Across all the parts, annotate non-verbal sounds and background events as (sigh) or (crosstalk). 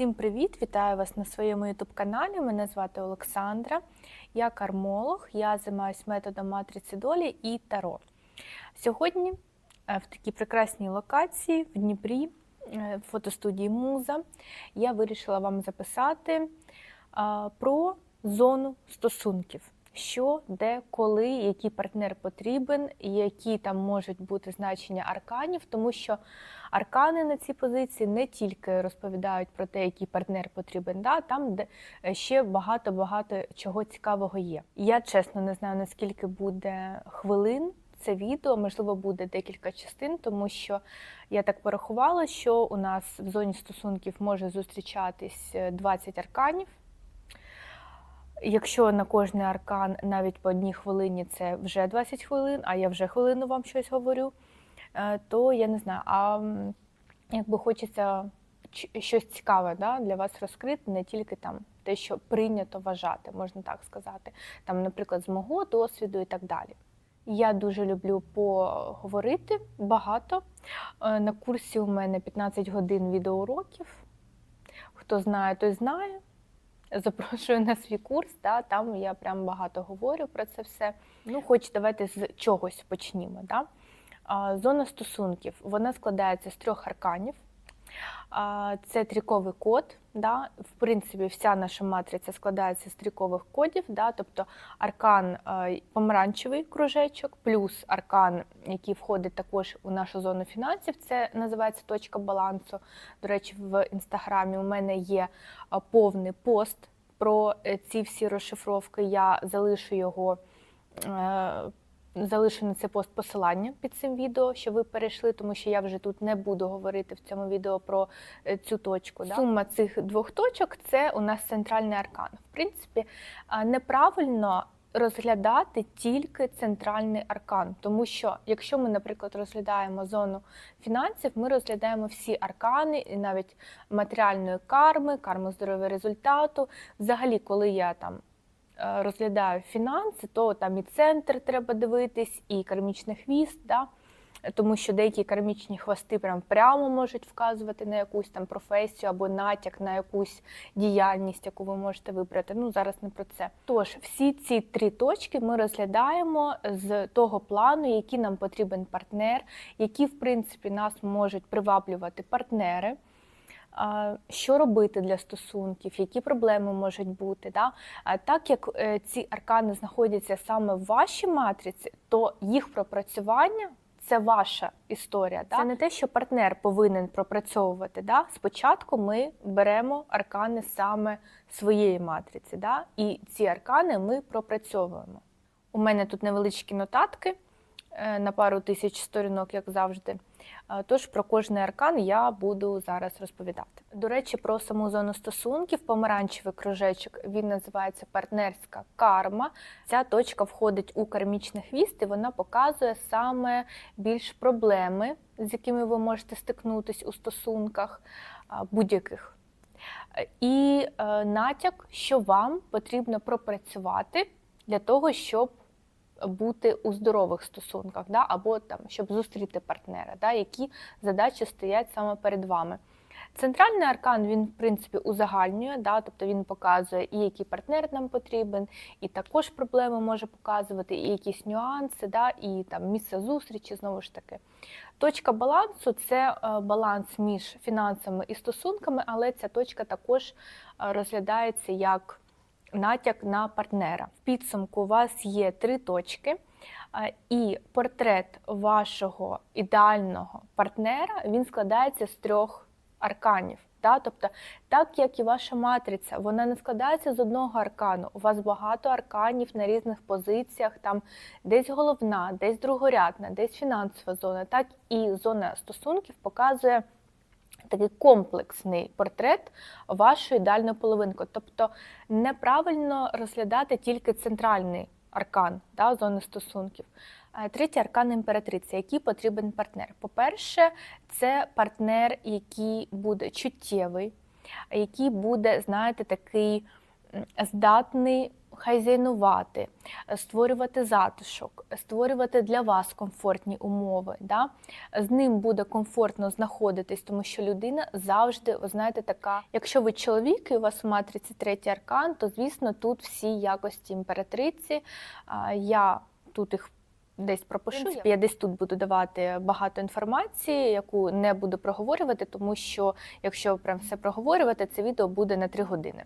Всім привіт! Вітаю вас на своєму youtube каналі. Мене звати Олександра. Я кармолог, я займаюся методом матриці долі і таро. Сьогодні е, в такій прекрасній локації в Дніпрі, е, в фотостудії Муза, я вирішила вам записати про зону стосунків. Що, де, коли, який партнер потрібен, які там можуть бути значення арканів, тому що аркани на цій позиції не тільки розповідають про те, який партнер потрібен, да, там де е, ще багато-багато чого цікавого є. Я чесно не знаю, наскільки буде хвилин це відео, можливо, буде декілька частин, тому що я так порахувала, що у нас в зоні стосунків може зустрічатись е, 20 арканів. Якщо на кожний аркан навіть по одній хвилині це вже 20 хвилин, а я вже хвилину вам щось говорю, е, то я не знаю, а якби хочеться щось цікаве да, для вас розкрити, не тільки там те, що прийнято вважати, можна так сказати, там, наприклад, з мого досвіду і так далі. Я дуже люблю поговорити багато. Е, На курсі у мене 15 годин відеоуроків. Хто знає, той знає запрошую на свій курс. Да, там я прям багато говорю про це все. Ну, хоч давайте з чогось почнімо. Да? Зона стосунків вона складається з трьох арканів. Це тріковий код. Да? В принципі, вся наша матриця складається з трікових кодів, да? тобто аркан е, помаранчевий кружечок, плюс аркан, який входить також у нашу зону фінансів, це називається точка балансу. До речі, в інстаграмі у мене є е, повний пост про е, ці всі розшифровки. Я залишу його. Е, Залишу на цей пост посилання під цим відео, що ви перейшли, тому що я вже тут не буду говорити в цьому відео про е, цю точку. Да? Сума цих двох точок це у нас центральний аркан. В принципі, неправильно розглядати тільки центральний аркан, тому що якщо ми, наприклад, розглядаємо зону фінансів, ми розглядаємо всі аркани, і навіть матеріальної карми, карми здоров'я результату. Взагалі, коли я там розглядаю фінанси, то там і центр треба дивитись, і кармічний хвіст. Да? Тому що деякі кармічні хвости прям прямо можуть вказувати на якусь там професію або натяк на якусь діяльність, яку ви можете вибрати. Ну зараз не про це. Тож всі ці три точки ми розглядаємо з того плану, який нам потрібен партнер, які в принципі нас можуть приваблювати партнери. Що робити для стосунків, які проблеми можуть бути? Да? А Так як е, ці аркани знаходяться саме в вашій матриці, то їх пропрацювання це ваша історія. Да? Це не те, що партнер повинен пропрацьовувати. Да? Спочатку ми беремо аркани саме своєї матриці, да? і ці аркани ми пропрацьовуємо. У мене тут невеличкі нотатки на пару тисяч сторінок, як завжди. Е, Тож про кожний аркан я буду зараз розповідати. До речі, про саму зону стосунків, помаранчевий кружечок, він називається партнерська карма. Ця точка входить у кармічний хвіст, і вона показує саме більш проблеми, з якими ви можете стикнутись у стосунках будь-яких. Е, І е, натяк, що вам потрібно пропрацювати для того, щоб бути у здорових стосунках, да, або там, щоб зустріти партнера, да, які задачі стоять саме перед вами. Центральний аркан він, в принципі, узагальнює, да, тобто він показує, і який партнер нам потрібен, і також проблеми може показувати, і якісь нюанси, да, і там місце зустрічі, знову ж таки. Точка балансу це е, баланс між фінансами і стосунками, але ця точка також е, розглядається як натяк на партнера. В підсумку у вас є три точки, і портрет вашого ідеального партнера він складається з трьох арканів. Да? Тобто, так як і ваша матриця, вона не складається з одного аркану. У вас багато арканів на різних позиціях, там десь головна, десь другорядна, десь фінансова зона, так і зона стосунків показує такий комплексний портрет вашої ідеальної половинки. Тобто неправильно розглядати тільки центральний аркан да, зони стосунків. Е, Третій аркан імператриці, який потрібен партнер. По-перше, це партнер, який буде чуттєвий, який буде, знаєте, такий здатний хазяйнувати, е, створювати затишок, створювати для вас комфортні умови. Да? З ним буде комфортно знаходитись, тому що людина завжди, ви знаєте, така. Якщо ви чоловік і у вас в матриці третій аркан, то звісно тут всі якості імператриці. Я тут їх десь пропишу. принципі, Я десь тут буду давати багато інформації, яку не буду проговорювати, тому що якщо прям все проговорювати, це відео буде на три години.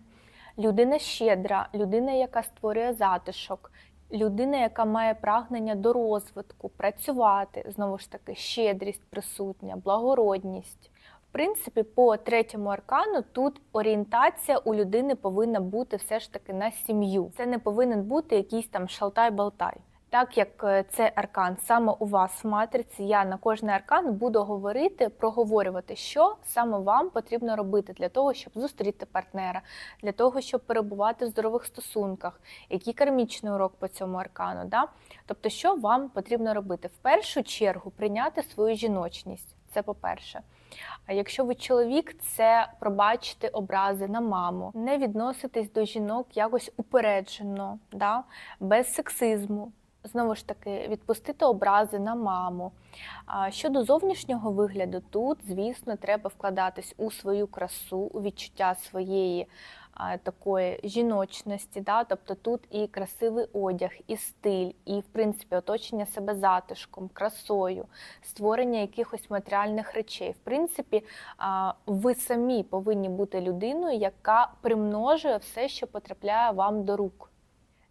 Людина щедра, людина, яка створює затишок, людина, яка має прагнення до розвитку, працювати, знову ж таки, щедрість присутня, благородність. В принципі, по третьому аркану тут орієнтація у людини повинна бути все ж таки на сім'ю. Це не повинен бути якийсь там шалтай-балтай. Так як е, це аркан саме у вас в матриці, я на кожний аркан буду говорити, проговорювати, що саме вам потрібно робити для того, щоб зустріти партнера, для того, щоб перебувати в здорових стосунках, який кармічний урок по цьому аркану. Да? Тобто, що вам потрібно робити? В першу чергу прийняти свою жіночність. Це по-перше. А якщо ви чоловік, це пробачити образи на маму, не відноситись до жінок якось упереджено, да? без сексизму. Знову ж таки, відпустити образи на маму. Щодо зовнішнього вигляду, тут, звісно, треба вкладатись у свою красу, у відчуття своєї такої жіночності. Да? Тобто тут і красивий одяг, і стиль, і, в принципі, оточення себе затишком, красою, створення якихось матеріальних речей. В принципі, ви самі повинні бути людиною, яка примножує все, що потрапляє вам до рук.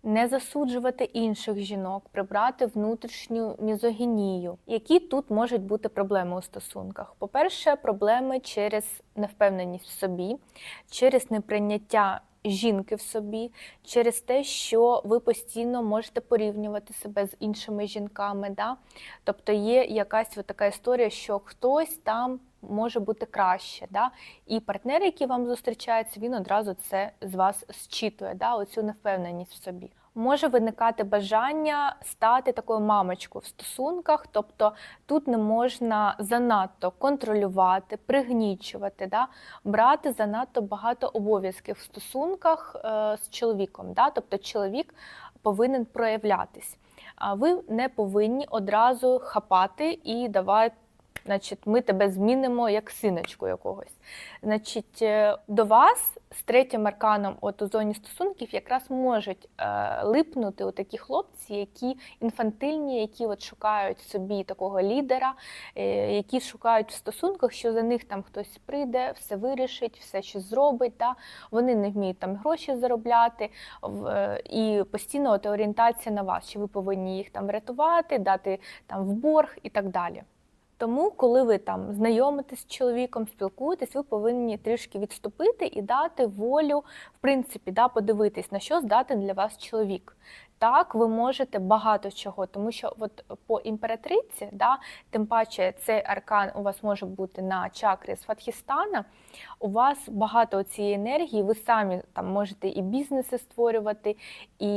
Не засуджувати інших жінок, прибрати внутрішню мізогінію. Які тут можуть бути проблеми у стосунках? По-перше, проблеми через невпевненість в собі, через неприйняття жінки в собі, через те, що ви постійно можете порівнювати себе з іншими жінками. Да? Тобто є якась така історія, що хтось там може бути краще. Да? І партнер, який вам зустрічається, він одразу це з вас зчитує, да? оцю невпевненість в собі. Може виникати бажання стати такою мамочкою в стосунках, тобто тут не можна занадто контролювати, пригнічувати, да? брати занадто багато обов'язків в стосунках е, з чоловіком. Да? Тобто чоловік повинен проявлятись. А ви не повинні одразу хапати і давати. Значить, ми тебе змінимо як синочку якогось. Значить, е, до вас з третім арканом, от у зоні стосунків, якраз можуть е, липнути такі хлопці, які інфантильні, які от шукають собі такого лідера, е, які шукають в стосунках, що за них там хтось прийде, все вирішить, все щось зробить. Да? Вони не вміють там гроші заробляти, в, е, і постійно от орієнтація на вас, що ви повинні їх там врятувати, дати там в борг і так далі. Тому, коли ви там знайомитесь з чоловіком, спілкуєтесь, ви повинні трішки відступити і дати волю, в принципі, да, подивитись, на що здатен для вас чоловік. Так, ви можете багато чого, тому що от по імператриці, да, тим паче цей аркан у вас може бути на чакрі Сватхістана, у вас багато цієї енергії, ви самі там можете і бізнеси створювати, і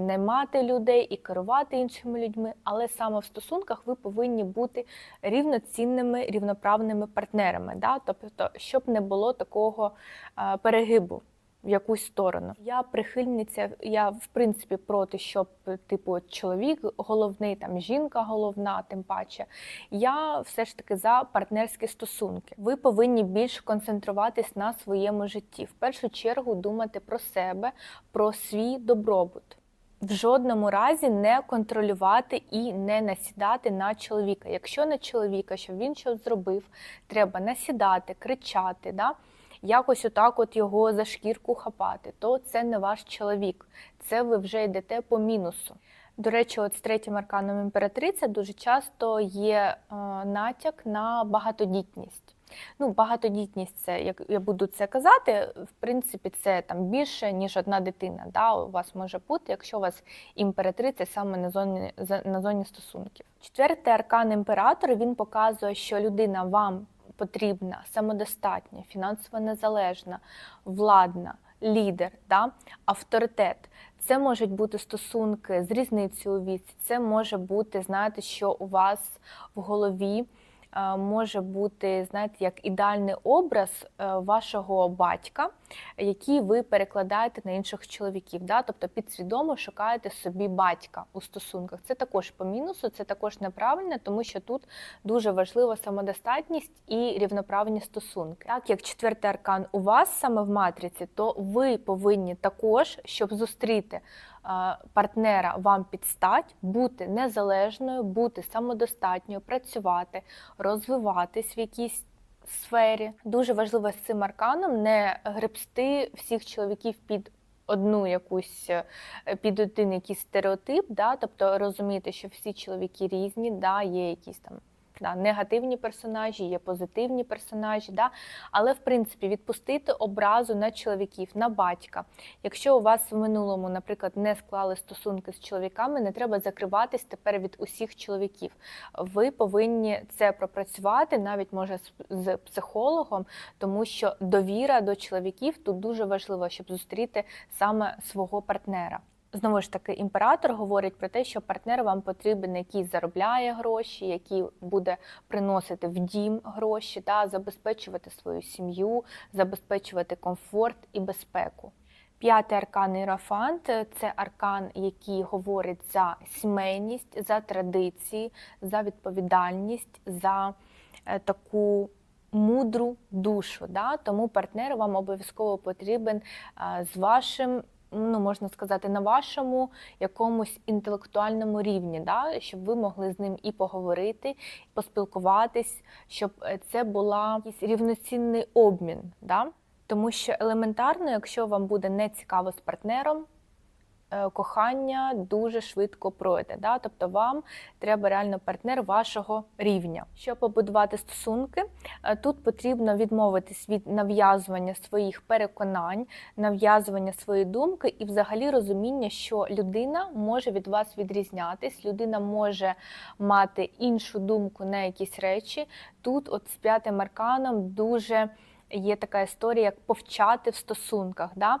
наймати людей, і керувати іншими людьми, але саме в стосунках ви повинні бути рівноцінними, рівноправними партнерами. Да? Тобто, щоб не було такого е, перегибу в якусь сторону. Я прихильниця, я в принципі проти, щоб типу чоловік головний, там жінка головна, тим паче. Я все ж таки за партнерські стосунки. Ви повинні більше концентруватись на своєму житті. В першу чергу думати про себе, про свій добробут. В жодному разі не контролювати і не насідати на чоловіка. Якщо на чоловіка, щоб він щось зробив, треба насідати, кричати. Да? Якось отак от його за шкірку хапати, то це не ваш чоловік, це ви вже йдете по мінусу. До речі, от з третім арканом імператриця дуже часто є е, натяк на багатодітність. Ну, багатодітність це, як я буду це казати, в принципі, це там більше, ніж одна дитина. Да, у вас може бути, якщо у вас імператриця саме на зоні, на зоні стосунків. Четвертий аркан імператора він показує, що людина вам потрібна, самодостатня, фінансово незалежна, владна, лідер, да? авторитет. Це можуть бути стосунки з різницею у віці, це може бути, знаєте, що у вас в голові може бути, знаєте, як ідеальний образ е, вашого батька, який ви перекладаєте на інших чоловіків. Да? Тобто підсвідомо шукаєте собі батька у стосунках. Це також по мінусу, це також неправильно, тому що тут дуже важлива самодостатність і рівноправні стосунки. Так як четвертий аркан у вас саме в матриці, то ви повинні також, щоб зустріти е, партнера вам підстать, бути незалежною, бути самодостатньою, працювати, розвиватись в якійсь сфері. Дуже важливо з цим арканом не гребсти всіх чоловіків під. Одну якусь е, під один якийсь стереотип, да, тобто розуміти, що всі чоловіки різні, да, є якісь там да, негативні персонажі, є позитивні персонажі, да, але в принципі відпустити образу на чоловіків, на батька. Якщо у вас в минулому, наприклад, не склали стосунки з чоловіками, не треба закриватись тепер від усіх чоловіків. Ви повинні це пропрацювати, навіть може з- психологом, тому що довіра до чоловіків тут дуже важливо, щоб зустріти саме свого партнера. Знову ж таки, імператор говорить про те, що партнер вам потрібен, який заробляє гроші, який буде приносити в дім гроші, та забезпечувати свою сім'ю, забезпечувати комфорт і безпеку. П'ятий аркан Іерофант – це аркан, який говорить за сімейність, за традиції, за відповідальність, за е, таку мудру душу. Да? Тому партнер вам обов'язково потрібен е, з вашим. Ну, можна сказати, на вашому якомусь інтелектуальному рівні, да? щоб ви могли з ним і поговорити, поспілкуватись, щоб е, це була якийсь рівноцінний обмін. Да? Тому що елементарно, якщо вам буде не цікаво з партнером, кохання дуже швидко пройде. Да? Тобто вам треба реально партнер вашого рівня. Щоб побудувати стосунки, е, тут потрібно відмовитись від нав'язування своїх переконань, нав'язування своєї думки і взагалі розуміння, що людина може від вас відрізнятись, людина може мати іншу думку на якісь речі. Тут, от з п'ятим арканом, дуже є така історія, як повчати в стосунках. Да?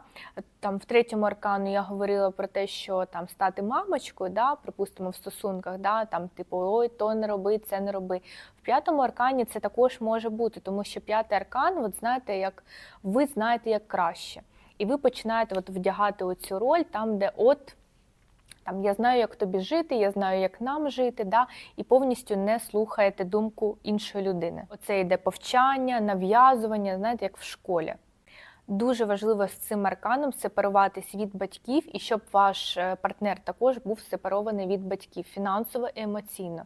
Там в третьому аркану я говорила про те, що там стати мамочкою, да, припустимо, в стосунках, да, там, типу, ой, то не роби, це не роби. В п'ятому аркані це також може бути, тому що п'ятий аркан, от знаєте, як ви знаєте як краще. І ви починаєте от вдягати оцю роль там, де от. Там я знаю, як тобі жити, я знаю, як нам жити, да, і повністю не слухаєте думку іншої людини. Оце йде повчання, нав'язування, знаєте, як в школі. Дуже важливо з цим арканом сепаруватись від батьків, і щоб ваш е, партнер також був сепарований від батьків фінансово і емоційно.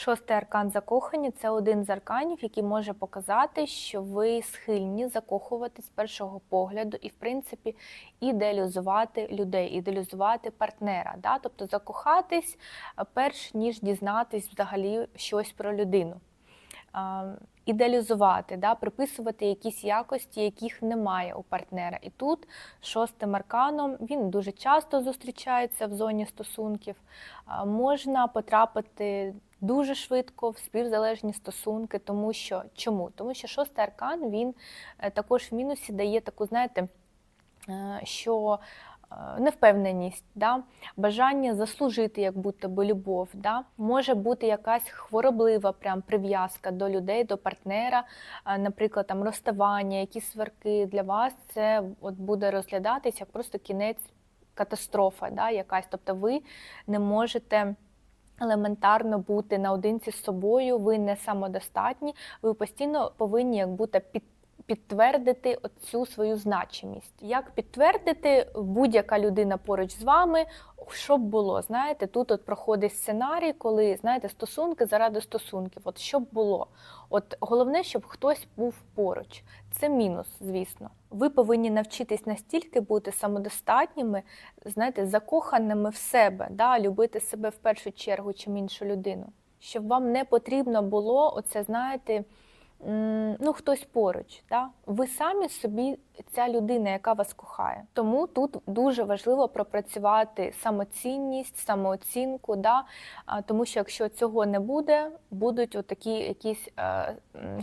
Шостий аркан закохані це один з арканів, який може показати, що ви схильні закохувати з першого погляду і, в принципі, ідеалізувати людей, ідеалізувати партнера. Да? Тобто закохатись перш ніж дізнатись взагалі щось про людину. Ідеалізувати, да, приписувати якісь якості, яких немає у партнера. І тут шостим арканом він дуже часто зустрічається в зоні стосунків. Можна потрапити дуже швидко в співзалежні стосунки, тому що чому? Тому що шостий аркан він е, також в мінусі дає таку, знаєте, е, що е, невпевненість, да? бажання заслужити, як будто би любов. Да? Може бути якась хвороблива прям прив'язка до людей, до партнера, наприклад, там розставання, якісь сварки для вас це от буде розглядатись як просто кінець катастрофа, да? якась. Тобто ви не можете. Елементарно бути наодинці з собою, ви не самодостатні, ви постійно повинні як бути під, підтвердити цю свою значимість. Як підтвердити будь-яка людина поруч з вами, що б було? Знаєте, тут от проходить сценарій, коли знаєте, стосунки заради стосунків. От що б було? От головне, щоб хтось був поруч. Це мінус, звісно. Ви повинні навчитись настільки бути самодостатніми, знаєте, закоханими в себе, да? любити себе в першу чергу, чим іншу людину. Щоб вам не потрібно було оце, знаєте, ну, хтось поруч. Да? Ви самі собі ця людина, яка вас кохає. Тому тут дуже важливо пропрацювати самоцінність, самооцінку, да? тому що якщо цього не буде, будуть отакі якісь е,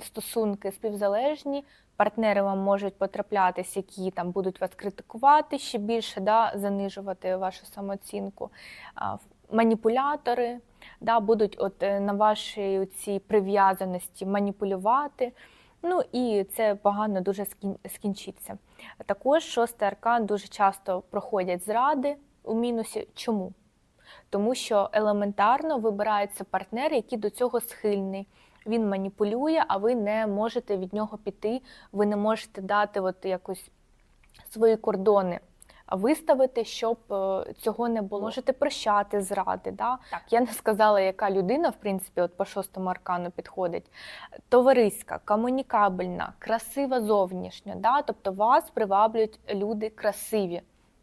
стосунки співзалежні. Партнери вам можуть потраплятись, які там будуть вас критикувати ще більше, да, занижувати вашу самооцінку. Маніпулятори, да, будуть от е, на вашій цій прив'язаності маніпулювати. Ну і це погано дуже скінчиться. Також шостий аркан дуже часто проходять зради у мінусі. Чому? Тому що елементарно вибирається партнер, який до цього схильний. Він маніпулює, а ви не можете від нього піти, ви не можете дати от якось свої кордони виставити, щоб е, цього не було. Можете прощати зради. Да? Так, я не сказала, яка людина, в принципі, от по шостому аркану підходить. Товариська, комунікабельна, красива зовнішня. Да? Тобто вас приваблюють люди красиві.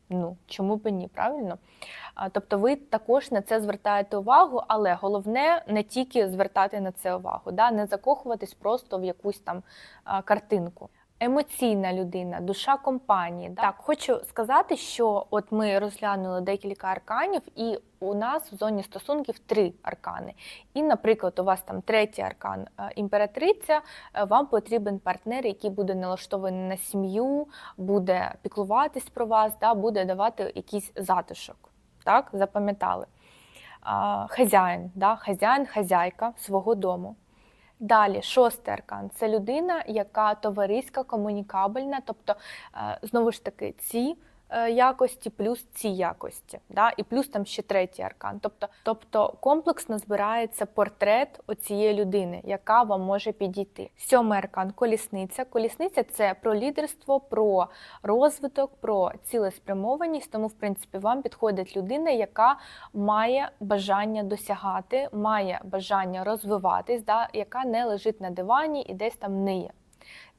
Ну, чому б ні, правильно? А, Тобто ви також на це звертаєте увагу, але головне не тільки звертати на це увагу, да? не закохуватись просто в якусь там картинку. Емоційна людина, душа компанії. Так, хочу сказати, що от ми розглянули декілька арканів, і у нас в зоні стосунків три аркани. І, наприклад, у вас там третій аркан е, імператриця, е, вам потрібен партнер, який буде налаштований на сім'ю, буде піклуватись про вас, да? буде давати якийсь затишок. Так, запам'ятали. Хазяїн, да? хазяїн, хазяйка свого дому. Далі, шостий аркан. Це людина, яка товариська, комунікабельна, тобто, е, знову ж таки, ці якості плюс ці якості, да? і плюс там ще третій аркан. Тобто, тобто комплексно збирається портрет оцієї людини, яка вам може підійти. Сьомий аркан колісниця. Колісниця це про лідерство, про розвиток, про цілеспрямованість. Тому, в принципі, вам підходить людина, яка має бажання досягати, має бажання розвиватись, да, яка не лежить на дивані і десь там ниє.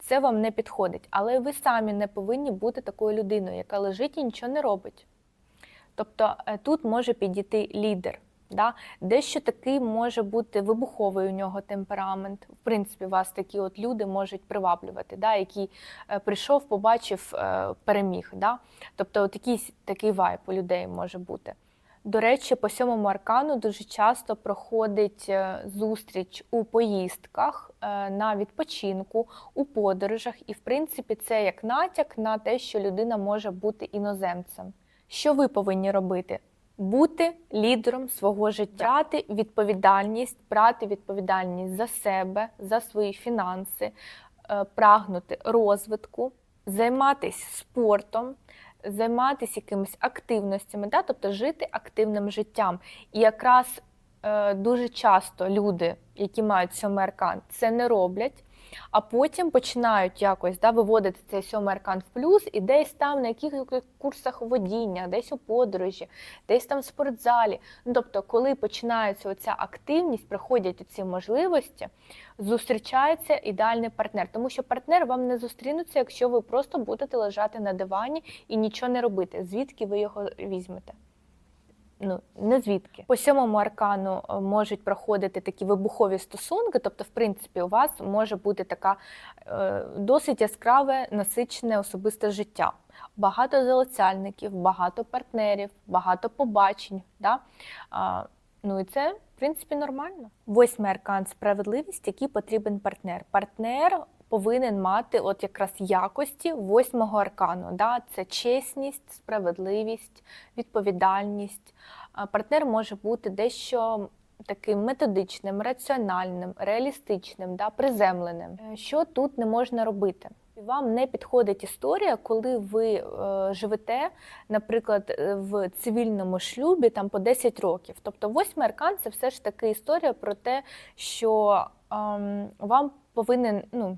Це вам не підходить, але ви самі не повинні бути такою людиною, яка лежить і нічого не робить. Тобто е, тут може підійти лідер. Да? Дещо такий може бути вибуховий у нього темперамент. В принципі, вас такі от люди можуть приваблювати, да? який е, прийшов, побачив, е, переміг. Да? Тобто, от якийсь такий вайб у людей може бути. До речі, по сьомому аркану дуже часто проходить е, зустріч у поїздках е, на відпочинку, у подорожах, і в принципі це як натяк на те, що людина може бути іноземцем. Що ви повинні робити? Бути лідером свого життя, брати відповідальність, брати відповідальність за себе, за свої фінанси, е, прагнути розвитку, займатися спортом, займатися якимись активностями, да? тобто жити активним життям. І якраз е, дуже часто люди, які мають сьомий аркан, це не роблять, а потім починають якось да, виводити цей сьомий аркан в плюс і десь там на якихось курсах водіння, десь у подорожі, десь там в спортзалі. Ну, тобто, коли починається оця активність, приходять ці можливості, зустрічається ідеальний партнер. Тому що партнер вам не зустрінеться, якщо ви просто будете лежати на дивані і нічого не робити. Звідки ви його візьмете? Ну, не звідки. По сьомому аркану е, можуть проходити такі вибухові стосунки, тобто, в принципі, у вас може бути така е, досить яскраве, насичене особисте життя. Багато залицяльників, багато партнерів, багато побачень. Да? А, ну і це, в принципі, нормально. Восьмий аркан справедливість, який потрібен партнер. Партнер повинен мати от якраз якості восьмого аркану. Да? Це чесність, справедливість, відповідальність. Партнер може бути дещо таким методичним, раціональним, реалістичним, да? приземленим. Е, Що тут не можна робити? Вам не підходить історія, коли ви е, живете, наприклад, е, в цивільному шлюбі там по 10 років. Тобто восьмий аркан це все ж таки історія про те, що ем, вам повинен, ну,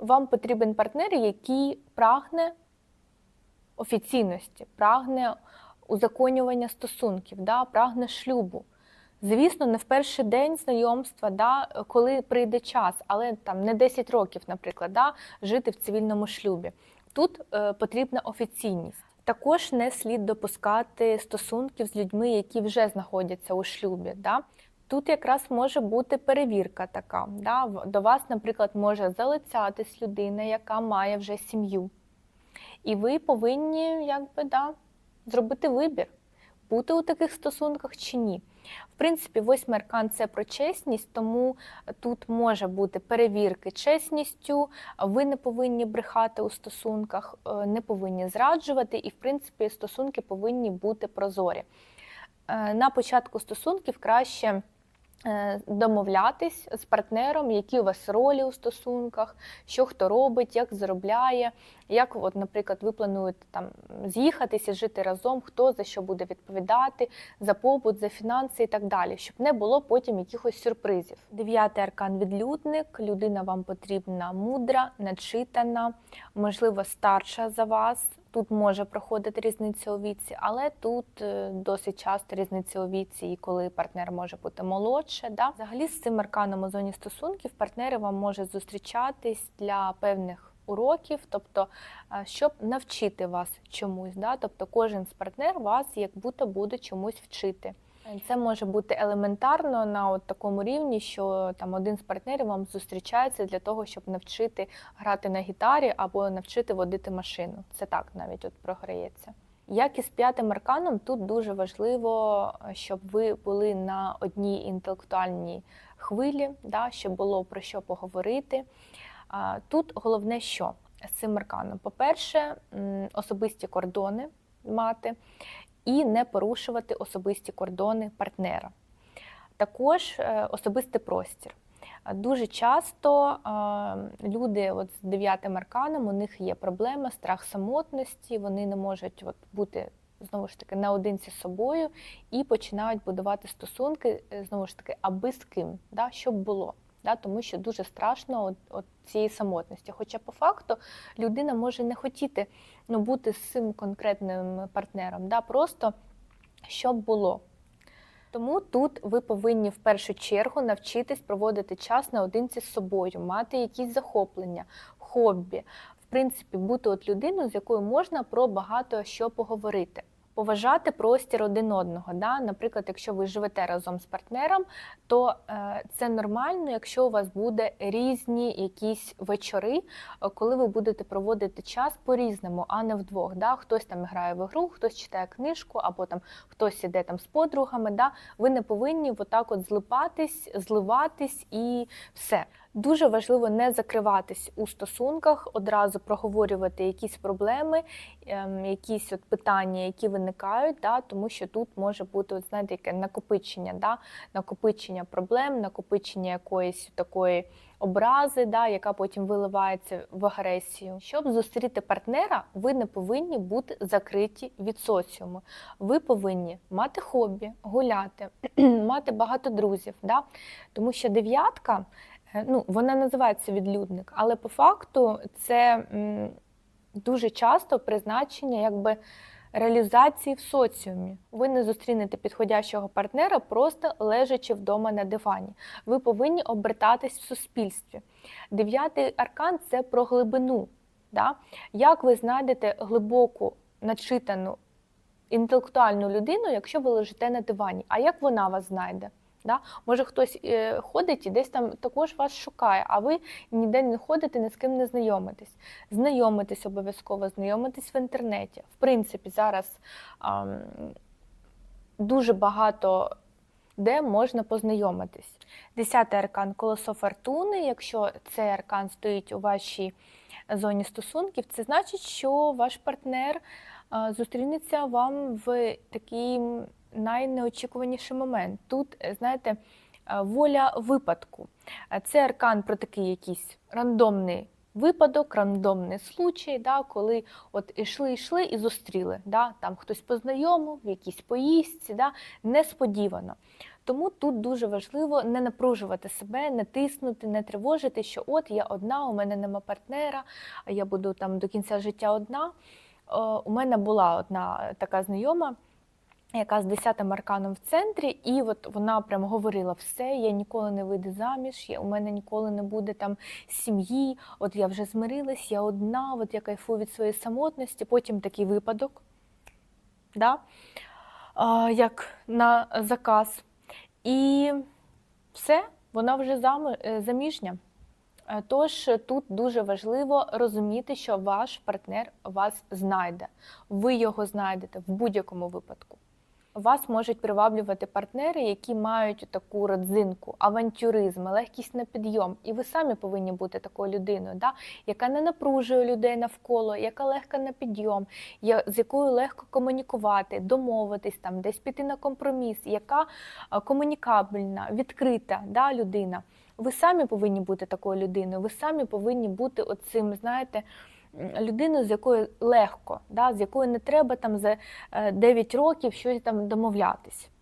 вам потрібен партнер, який прагне офіційності, прагне узаконювання стосунків, да, прагне шлюбу. Звісно, не в перший день знайомства, да, коли прийде час, але там не 10 років, наприклад, да, жити в цивільному шлюбі. Тут е, потрібна офіційність. Також не слід допускати стосунків з людьми, які вже знаходяться у шлюбі. Да. Тут якраз може бути перевірка така. Да. До вас, наприклад, може залицятись людина, яка має вже сім'ю. І ви повинні якби, да, зробити вибір, бути у таких стосунках чи ні. В принципі, восьмий аркан це про чесність, тому тут може бути перевірки чесністю. Ви не повинні брехати у стосунках, е, не повинні зраджувати, і в принципі стосунки повинні бути прозорі. Е, На початку стосунків краще домовлятись з партнером, які у вас ролі у стосунках, що хто робить, як заробляє, як, от, наприклад, ви плануєте там з'їхатися, жити разом, хто за що буде відповідати, за побут, за фінанси і так далі, щоб не було потім якихось сюрпризів. Дев'ятий аркан відлюдник. Людина вам потрібна мудра, начитана, можливо, старша за вас. Тут може проходити різниця у віці, але тут е, досить часто різниця у віці, і коли партнер може бути молодше. Да? Взагалі з цим арканом у зоні стосунків партнери вам можуть зустрічатись для певних уроків, тобто е, щоб навчити вас чомусь. Да? Тобто кожен з партнер вас як будто буде чомусь вчити. Це може бути елементарно на от такому рівні, що там один з партнерів вам зустрічається для того, щоб навчити грати на гітарі або навчити водити машину. Це так навіть от програється. Як і з п'ятим арканом, тут дуже важливо, щоб ви були на одній інтелектуальній хвилі, да, щоб було про що поговорити. Тут головне, що з цим арканом? По-перше, особисті кордони мати і не порушувати особисті кордони партнера. Також е, особистий простір. Дуже часто е, люди от з дев'ятим арканом, у них є проблема, страх самотності, вони не можуть от бути знову ж таки наодинці з собою і починають будувати стосунки, е, знову ж таки, аби з ким, да, щоб було. Да, тому що дуже страшно от, от цієї самотності. Хоча по факту людина може не хотіти ну, бути з цим конкретним партнером, да, просто щоб було. Тому тут ви повинні в першу чергу навчитись проводити час наодинці з собою, мати якісь захоплення, хобі, в принципі, бути от людиною, з якою можна про багато що поговорити. Поважати простір один одного. Да? Наприклад, якщо ви живете разом з партнером, то е, це нормально, якщо у вас буде різні якісь вечори, е, коли ви будете проводити час по-різному, а не вдвох. Да? Хтось там грає в ігру, хтось читає книжку, або там хтось іде там з подругами. Да? Ви не повинні отак от злипатись, зливатись і все. Дуже важливо не закриватись у стосунках, одразу проговорювати якісь проблеми, ем, якісь от питання, які виникають, да, тому що тут може бути, от, знаєте, яке накопичення, да, накопичення проблем, накопичення якоїсь такої образи, да, яка потім виливається в агресію. Щоб зустріти партнера, ви не повинні бути закриті від соціуму. Ви повинні мати хобі, гуляти, (clears throat) мати багато друзів. Да? Тому що дев'ятка. Е, Ну, вона називається відлюдник, але по факту це дуже часто призначення якби реалізації в соціумі. Ви не зустрінете підходящого партнера, просто лежачи вдома на дивані. Ви повинні обертатись в суспільстві. Дев'ятий аркан це про глибину. Да? Як ви знайдете глибоку, начитану інтелектуальну людину, якщо ви лежите на дивані? А як вона вас знайде? Да? Може, хтось е, ходить і десь там також вас шукає, а ви ніде не ходите, ні з ким не знайомитесь. Знайомитесь обов'язково, знайомитесь в інтернеті. В принципі, зараз ам, дуже багато де можна познайомитись. Десятий аркан колесо фортуни. Якщо цей аркан стоїть у вашій зоні стосунків, це значить, що ваш партнер зустрінеться вам в такий найнеочікуваніший момент. Тут, е, знаєте, е, воля випадку. Е, Це аркан про такий якийсь рандомний випадок, рандомний случай, да, коли от ішли, йшли і зустріли. Да, Там хтось познайомив, в якійсь поїздці, да, несподівано. Тому тут дуже важливо не напружувати себе, не тиснути, не тривожити, що от я одна, у мене нема партнера, я буду там до кінця життя одна. У мене була одна така знайома яка з 10 арканом в центрі, і от вона прям говорила: все, я ніколи не вийду заміж, я, у мене ніколи не буде там сім'ї, от я вже змирилась, я одна, от я кайфую від своєї самотності. Потім такий випадок, да? а, як на заказ. І все, вона вже зами- е, заміжня. Е, Тож тут дуже важливо розуміти, що ваш партнер вас знайде. Ви його знайдете в будь-якому випадку. Вас можуть приваблювати партнери, які мають таку родзинку, авантюризм, легкість на підйом. І ви самі повинні бути такою людиною, да? яка не напружує людей навколо, яка легка на підйом, з якою легко комунікувати, домовитись, там, десь піти на компроміс, яка комунікабельна, відкрита да, людина. Ви самі повинні бути такою людиною, ви самі повинні бути оцим, знаєте, м, людиною, з якою легко, да, з якою не треба там за е, 9 років щось там домовлятись.